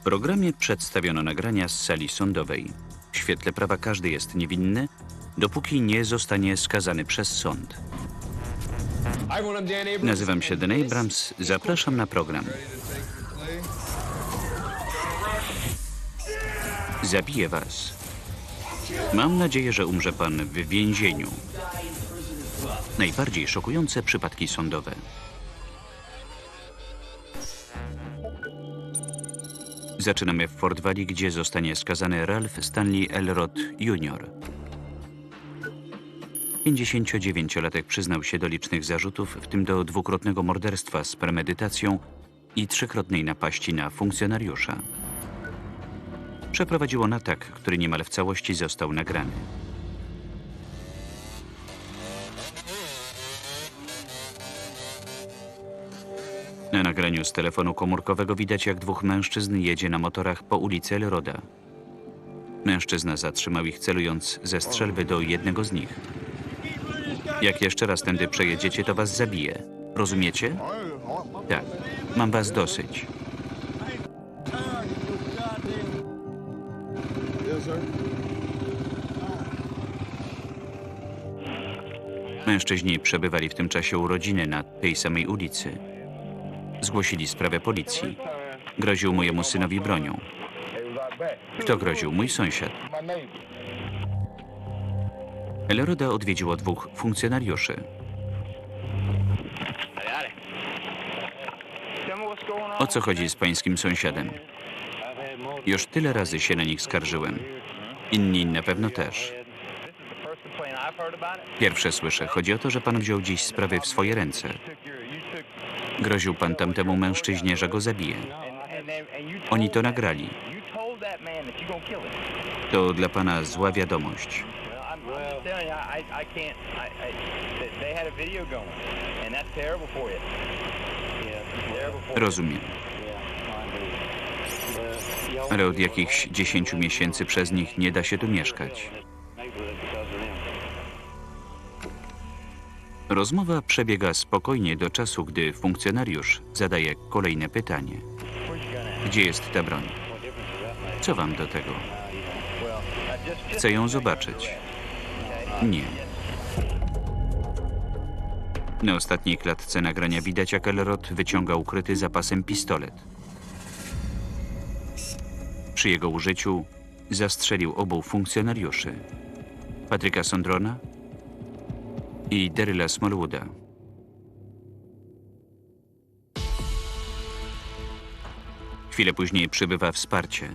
W programie przedstawiono nagrania z sali sądowej. W świetle prawa każdy jest niewinny, dopóki nie zostanie skazany przez sąd. Nazywam się Dan Abrams, zapraszam na program. Zabiję was. Mam nadzieję, że umrze pan w więzieniu. Najbardziej szokujące przypadki sądowe. Zaczynamy w Fort Valley, gdzie zostanie skazany Ralph Stanley Elrod Jr. 59-latek przyznał się do licznych zarzutów, w tym do dwukrotnego morderstwa z premedytacją i trzykrotnej napaści na funkcjonariusza. Przeprowadził on atak, który niemal w całości został nagrany. Na nagraniu z telefonu komórkowego widać, jak dwóch mężczyzn jedzie na motorach po ulicy Elroda. Mężczyzna zatrzymał ich, celując ze strzelby do jednego z nich. Jak jeszcze raz tędy przejedziecie, to was zabiję. Rozumiecie? Tak. Mam was dosyć. Mężczyźni przebywali w tym czasie u rodziny na tej samej ulicy. Zgłosili sprawę policji. Groził mojemu synowi bronią. Kto groził? Mój sąsiad. Elroda odwiedziło dwóch funkcjonariuszy. O co chodzi z pańskim sąsiadem? Już tyle razy się na nich skarżyłem. Inni na pewno też. Pierwsze słyszę. Chodzi o to, że pan wziął dziś sprawy w swoje ręce. Groził pan tamtemu mężczyźnie, że go zabije. Oni to nagrali. To dla pana zła wiadomość. Rozumiem. Ale od jakichś dziesięciu miesięcy przez nich nie da się tu mieszkać. Rozmowa przebiega spokojnie do czasu, gdy funkcjonariusz zadaje kolejne pytanie. Gdzie jest ta broń? Co wam do tego? Chcę ją zobaczyć. Nie. Na ostatniej klatce nagrania widać, jak Elrod wyciąga ukryty zapasem pistolet. Przy jego użyciu zastrzelił obu funkcjonariuszy. Patryka Sondrona i Daryla Smallwooda. Chwilę później przybywa wsparcie.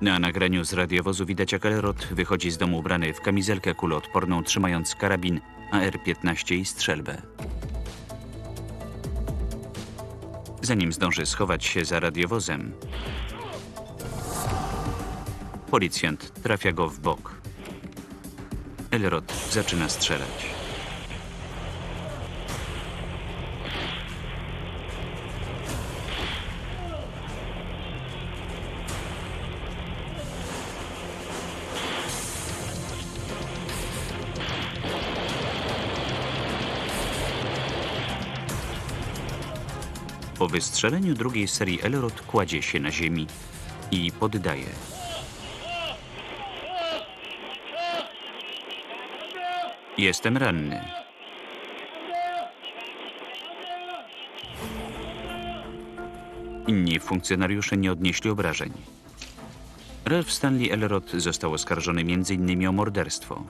Na nagraniu z radiowozu widać, jak Elrod wychodzi z domu ubrany w kamizelkę kuloodporną, trzymając karabin AR-15 i strzelbę. Zanim zdąży schować się za radiowozem, policjant trafia go w bok. Elrod zaczyna strzelać. Po wystrzeleniu drugiej serii Elrod kładzie się na ziemi i poddaje. Jestem ranny. Inni funkcjonariusze nie odnieśli obrażeń. Ralph Stanley Elrod został oskarżony m.in. o morderstwo.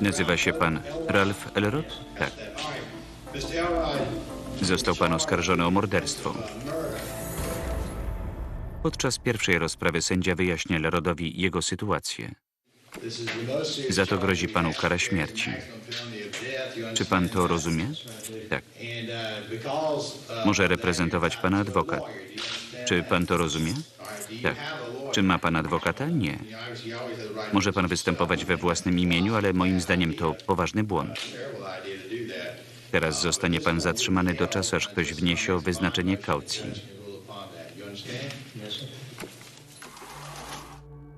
Nazywa się pan Ralph Elrod? Tak. Został pan oskarżony o morderstwo. Podczas pierwszej rozprawy sędzia wyjaśnia Elrodowi jego sytuację. Za to grozi panu kara śmierci. Czy pan to rozumie? Tak. Może reprezentować pana adwokat. Czy pan to rozumie? Tak. Czy ma pan adwokata? Nie. Może pan występować we własnym imieniu, ale moim zdaniem to poważny błąd. Teraz zostanie pan zatrzymany do czasu, aż ktoś wniesie o wyznaczenie kaucji.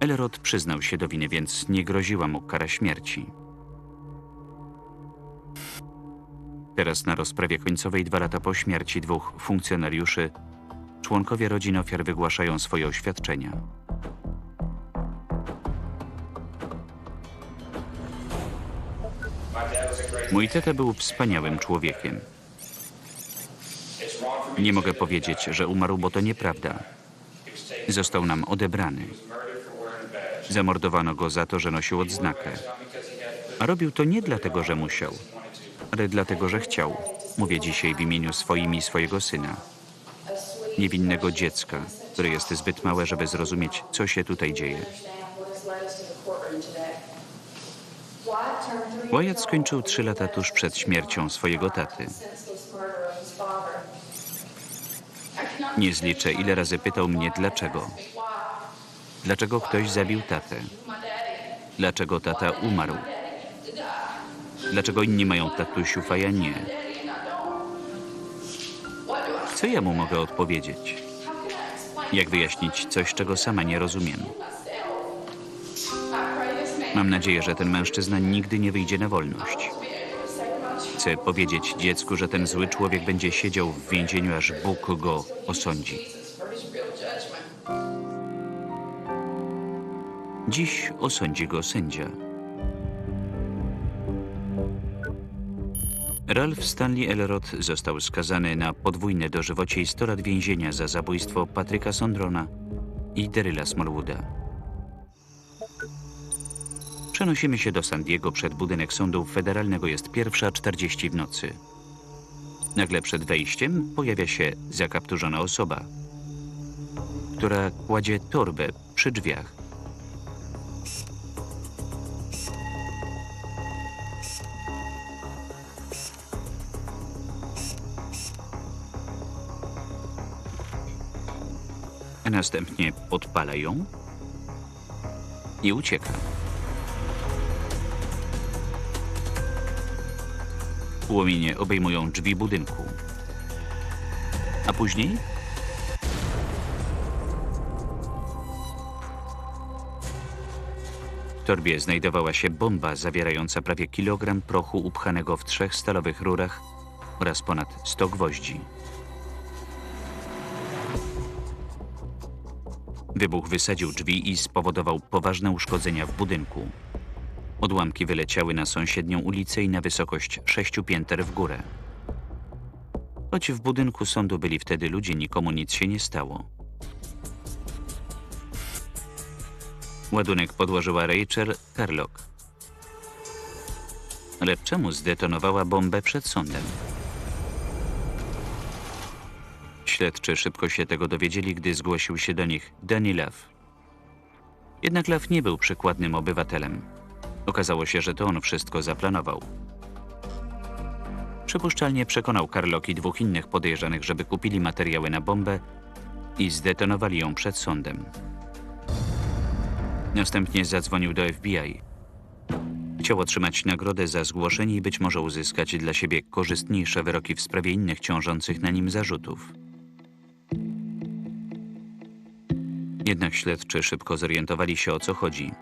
Elrod przyznał się do winy, więc nie groziła mu kara śmierci. Teraz na rozprawie końcowej, dwa lata po śmierci dwóch funkcjonariuszy, członkowie rodzin ofiar wygłaszają swoje oświadczenia. Mój tata był wspaniałym człowiekiem. Nie mogę powiedzieć, że umarł, bo to nieprawda. Został nam odebrany. Zamordowano go za to, że nosił odznakę. A robił to nie dlatego, że musiał, ale dlatego, że chciał. Mówię dzisiaj w imieniu swoim i swojego syna. Niewinnego dziecka, które jest zbyt małe, żeby zrozumieć, co się tutaj dzieje. Wyatt skończył trzy lata tuż przed śmiercią swojego taty. Nie zliczę, ile razy pytał mnie, dlaczego. Dlaczego ktoś zabił tatę? Dlaczego tata umarł? Dlaczego inni mają tatusiów, a ja nie? Co ja mu mogę odpowiedzieć? Jak wyjaśnić coś, czego sama nie rozumiem? Mam nadzieję, że ten mężczyzna nigdy nie wyjdzie na wolność. Chcę powiedzieć dziecku, że ten zły człowiek będzie siedział w więzieniu, aż Bóg go osądzi. Dziś osądzi go sędzia. Ralph Stanley Elrod został skazany na podwójne dożywocie i 100 lat więzienia za zabójstwo Patryka Sondrona i Daryla Smallwooda. Przenosimy się do San Diego przed budynek sądu federalnego. Jest pierwsza 40 w nocy. Nagle przed wejściem pojawia się zakapturzona osoba, która kładzie torbę przy drzwiach. Następnie podpala ją i ucieka. Płomienie obejmują drzwi budynku. A później? W torbie znajdowała się bomba zawierająca prawie kilogram prochu upchanego w trzech stalowych rurach oraz ponad 100 gwoździ. Wybuch wysadził drzwi i spowodował poważne uszkodzenia w budynku. Odłamki wyleciały na sąsiednią ulicę i na wysokość sześciu pięter w górę. Choć w budynku sądu byli wtedy ludzie, nikomu nic się nie stało. Ładunek podłożyła Rachel Carlock. Ale czemu zdetonowała bombę przed sądem? Śledczy szybko się tego dowiedzieli, gdy zgłosił się do nich Danny Love. Jednak Love nie był przykładnym obywatelem. Okazało się, że to on wszystko zaplanował. Przypuszczalnie przekonał Carlock i dwóch innych podejrzanych, żeby kupili materiały na bombę i zdetonowali ją przed sądem. Następnie zadzwonił do FBI. Chciał otrzymać nagrodę za zgłoszenie i być może uzyskać dla siebie korzystniejsze wyroki w sprawie innych ciążących na nim zarzutów. Jednak śledczy szybko zorientowali się o co chodzi.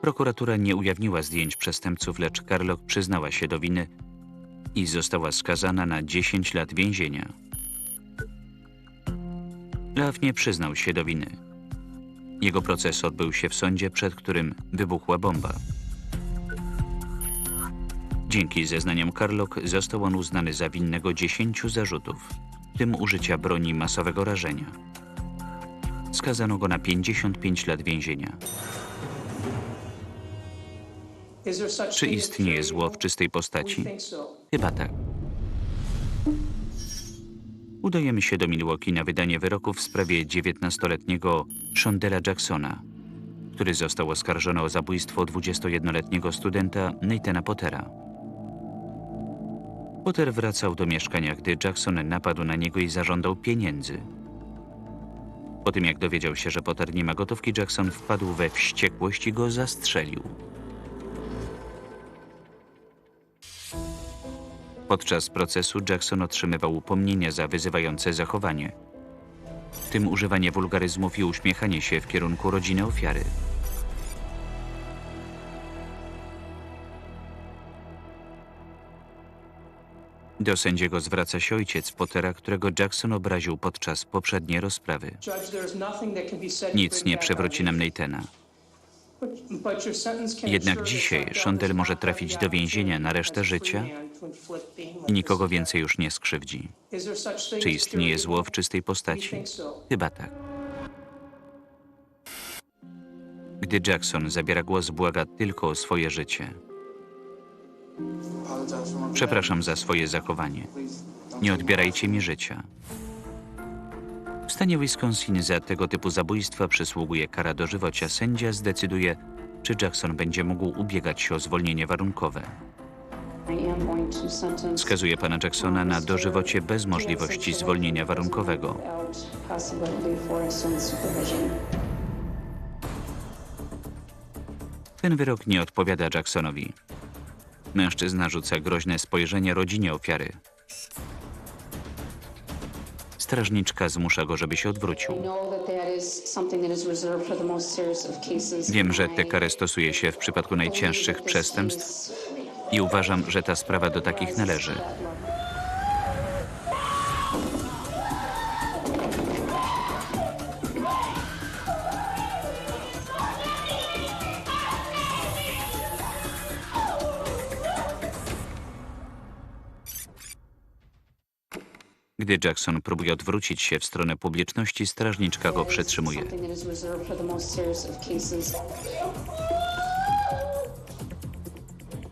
Prokuratura nie ujawniła zdjęć przestępców, lecz Carlock przyznała się do winy i została skazana na 10 lat więzienia. Love nie przyznał się do winy. Jego proces odbył się w sądzie, przed którym wybuchła bomba. Dzięki zeznaniom Carlock został on uznany za winnego 10 zarzutów, w tym użycia broni masowego rażenia. Skazano go na 55 lat więzienia. Czy istnieje zło w czystej postaci? Chyba tak. Udajemy się do Milwaukee na wydanie wyroku w sprawie 19-letniego Shondela Jacksona, który został oskarżony o zabójstwo 21-letniego studenta Nathana Pottera. Potter wracał do mieszkania, gdy Jackson napadł na niego i zażądał pieniędzy. Po tym jak dowiedział się, że Potter nie ma gotówki, Jackson wpadł we wściekłość i go zastrzelił. Podczas procesu Jackson otrzymywał upomnienia za wyzywające zachowanie, w tym używanie wulgaryzmów i uśmiechanie się w kierunku rodziny ofiary. Do sędziego zwraca się ojciec Pottera, którego Jackson obraził podczas poprzedniej rozprawy. Nic nie przewróci nam Nathana. Jednak dzisiaj Shondel może trafić do więzienia na resztę życia i nikogo więcej już nie skrzywdzi. Czy istnieje zło w czystej postaci? Chyba tak. Gdy Jackson zabiera głos, błaga tylko o swoje życie. Przepraszam za swoje zachowanie. Nie odbierajcie mi życia. W stanie Wisconsin za tego typu zabójstwa przysługuje kara dożywocia. Sędzia zdecyduje, czy Jackson będzie mógł ubiegać się o zwolnienie warunkowe. Skazuje pana Jacksona na dożywocie bez możliwości zwolnienia warunkowego. Ten wyrok nie odpowiada Jacksonowi. Mężczyzna rzuca groźne spojrzenie rodzinie ofiary. Strażniczka zmusza go, żeby się odwrócił. Wiem, że tę karę stosuje się w przypadku najcięższych przestępstw i uważam, że ta sprawa do takich należy. Gdy Jackson próbuje odwrócić się w stronę publiczności, strażniczka go przytrzymuje.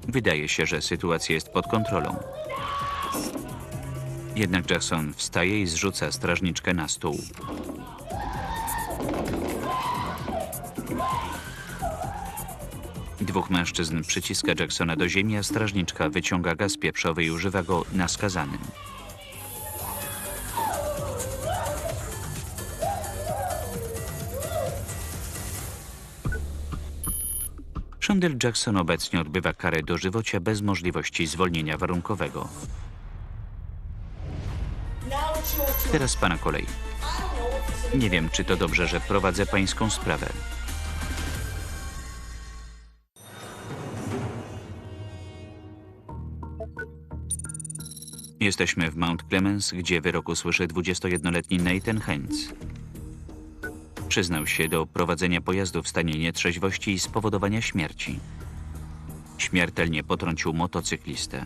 Wydaje się, że sytuacja jest pod kontrolą. Jednak Jackson wstaje i zrzuca strażniczkę na stół. Dwóch mężczyzn przyciska Jacksona do ziemi, a strażniczka wyciąga gaz pieprzowy i używa go na skazanym. Shondell Jackson obecnie odbywa karę dożywocia bez możliwości zwolnienia warunkowego. Teraz pana kolej. Nie wiem, czy to dobrze, że prowadzę pańską sprawę. Jesteśmy w Mount Clemens, gdzie wyrok usłyszy 21-letni Nathan Heinz. Przyznał się do prowadzenia pojazdu w stanie nietrzeźwości i spowodowania śmierci. Śmiertelnie potrącił motocyklistę.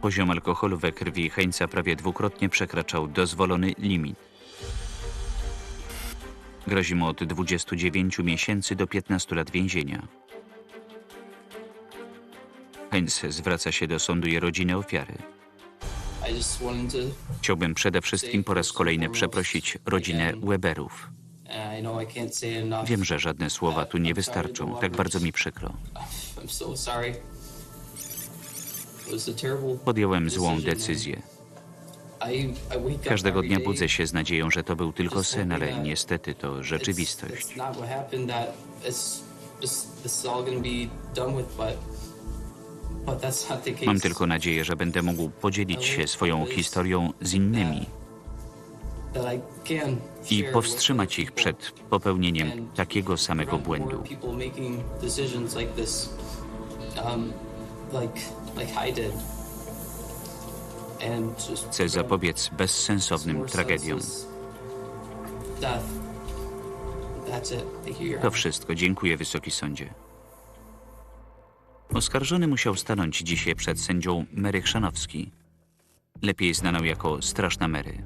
Poziom alkoholu we krwi Heinza prawie dwukrotnie przekraczał dozwolony limit. Grozi mu od 29 miesięcy do 15 lat więzienia. Heinz zwraca się do sądu i rodziny ofiary. Chciałbym przede wszystkim po raz kolejny przeprosić rodzinę Weberów. Wiem, że żadne słowa tu nie wystarczą. Tak bardzo mi przykro. Podjąłem złą decyzję. Każdego dnia budzę się z nadzieją, że to był tylko sen, ale niestety to rzeczywistość. Mam tylko nadzieję, że będę mógł podzielić się swoją historią z innymi I powstrzymać ich przed popełnieniem takiego samego błędu. Chcę zapobiec bezsensownym tragediom. To wszystko. Dziękuję, Wysoki Sądzie. Oskarżony musiał stanąć dzisiaj przed sędzią Mary Chrzanowski, lepiej znaną jako Straszna Mary.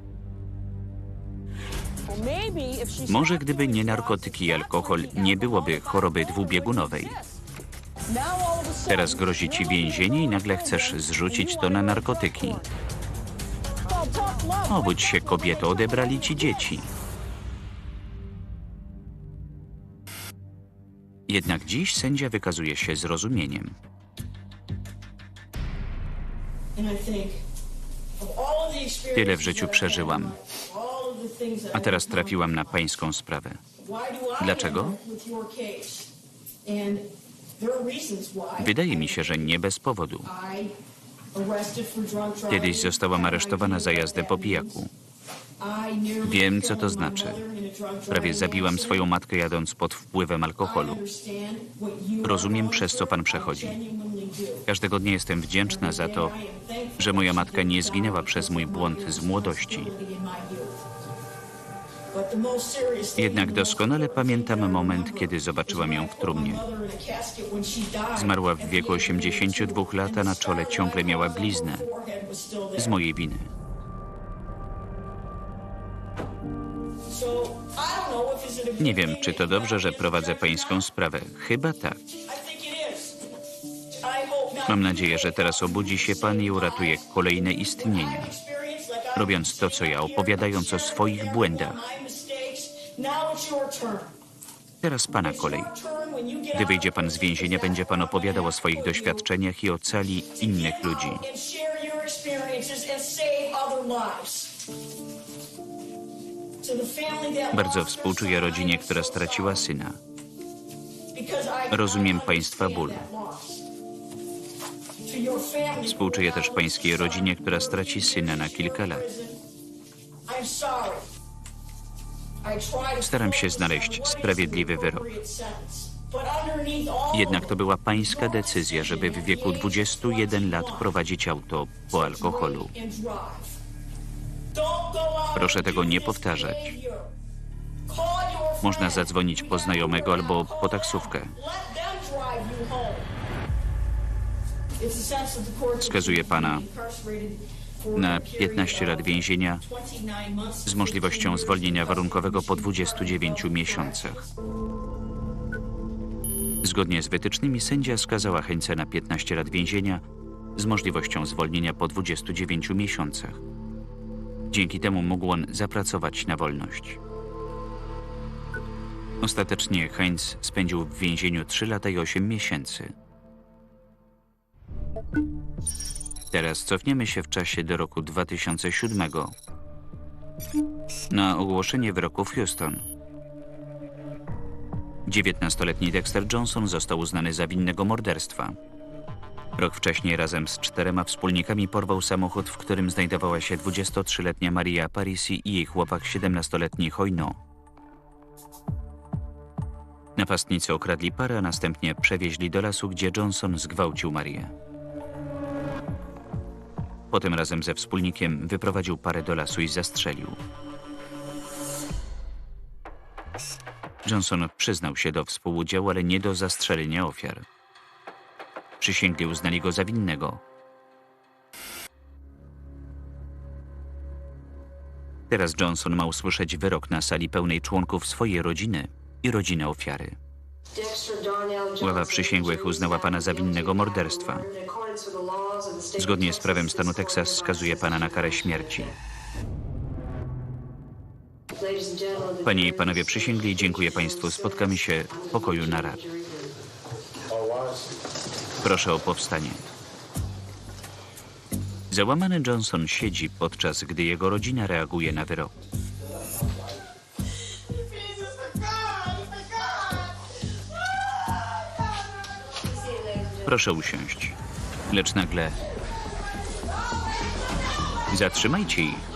Może gdyby nie narkotyki i alkohol, nie byłoby choroby dwubiegunowej. Teraz grozi ci więzienie i nagle chcesz zrzucić to na narkotyki. Obudź się, kobieto, odebrali ci dzieci. Jednak dziś sędzia wykazuje się zrozumieniem. Tyle w życiu przeżyłam. A teraz trafiłam na pańską sprawę. Dlaczego? Wydaje mi się, że nie bez powodu. Kiedyś zostałam aresztowana za jazdę po pijaku. Wiem, co to znaczy. Prawie zabiłam swoją matkę jadąc pod wpływem alkoholu. Rozumiem, przez co pan przechodzi. Każdego dnia jestem wdzięczna za to, że moja matka nie zginęła przez mój błąd z młodości. Jednak doskonale pamiętam moment, kiedy zobaczyłam ją w trumnie. Zmarła w wieku 82 lat, a na czole ciągle miała bliznę z mojej winy. Nie wiem, czy to dobrze, że prowadzę pańską sprawę. Chyba tak. Mam nadzieję, że teraz obudzi się pan i uratuje kolejne istnienia, robiąc to, co ja, opowiadając o swoich błędach. Teraz pana kolej. Gdy wyjdzie pan z więzienia, będzie pan opowiadał o swoich doświadczeniach i ocali innych ludzi. Bardzo współczuję rodzinie, która straciła syna. Rozumiem państwa ból. Współczuję też pańskiej rodzinie, która straci syna na kilka lat. Staram się znaleźć sprawiedliwy wyrok. Jednak to była pańska decyzja, żeby w wieku 21 lat prowadzić auto po alkoholu. Proszę tego nie powtarzać. Można zadzwonić po znajomego albo po taksówkę. Skazuje pana Na 15 lat więzienia z możliwością zwolnienia warunkowego po 29 miesiącach. Zgodnie z wytycznymi sędzia skazała Heńce na 15 lat więzienia z możliwością zwolnienia po 29 miesiącach. Dzięki temu mógł on zapracować na wolność. Ostatecznie Heinz spędził w więzieniu 3 lata i 8 miesięcy. Teraz cofniemy się w czasie do roku 2007. Na ogłoszenie wyroku w Houston. 19-letni Dexter Johnson został uznany za winnego morderstwa. Rok wcześniej razem z czterema wspólnikami porwał samochód, w którym znajdowała się 23-letnia Maria Parisi i jej chłopak 17-letni Hojno. Napastnicy okradli parę, a następnie przewieźli do lasu, gdzie Johnson zgwałcił Marię. Potem razem ze wspólnikiem wyprowadził parę do lasu i zastrzelił. Johnson przyznał się do współudziału, ale nie do zastrzelenia ofiar. Przysięgli uznali go za winnego. Teraz Johnson ma usłyszeć wyrok na sali pełnej członków swojej rodziny i rodziny ofiary. Ława przysięgłych uznała pana za winnego morderstwa. Zgodnie z prawem stanu Teksas skazuje pana na karę śmierci. Panie i panowie przysięgli, dziękuję państwu. Spotkamy się w pokoju narad. Proszę o powstanie. Załamany Johnson siedzi, podczas gdy jego rodzina reaguje na wyrok. Proszę usiąść. Lecz nagle... Zatrzymajcie ich.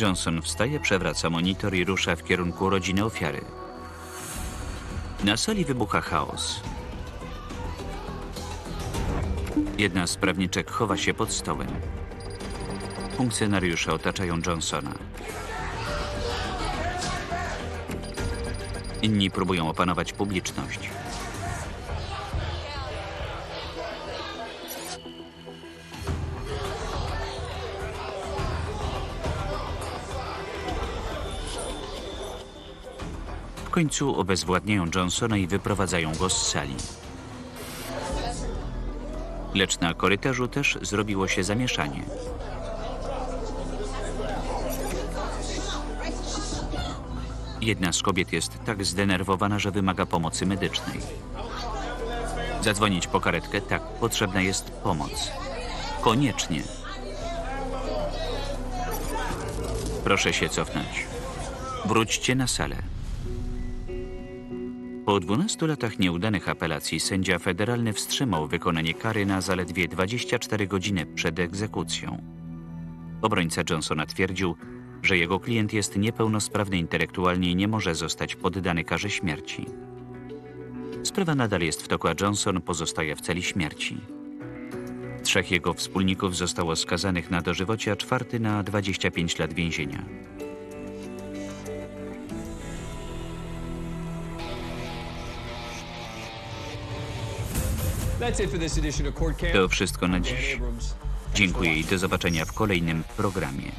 Johnson wstaje, przewraca monitor i rusza w kierunku rodziny ofiary. Na sali wybucha chaos. Jedna z prawniczek chowa się pod stołem. Funkcjonariusze otaczają Johnsona. Inni próbują opanować publiczność. Końcu obezwładniają Johnsona i wyprowadzają go z sali. Lecz na korytarzu też zrobiło się zamieszanie. Jedna z kobiet jest tak zdenerwowana, że wymaga pomocy medycznej. Zadzwonić po karetkę? Tak, potrzebna jest pomoc. Koniecznie. Proszę się cofnąć. Wróćcie na salę. Po 12 latach nieudanych apelacji sędzia federalny wstrzymał wykonanie kary na zaledwie 24 godziny przed egzekucją. Obrońca Johnsona twierdził, że jego klient jest niepełnosprawny intelektualnie i nie może zostać poddany karze śmierci. Sprawa nadal jest w toku, a Johnson pozostaje w celi śmierci. Trzech jego wspólników zostało skazanych na dożywocie, a czwarty na 25 lat więzienia. To wszystko na dziś. Dziękuję i do zobaczenia w kolejnym programie.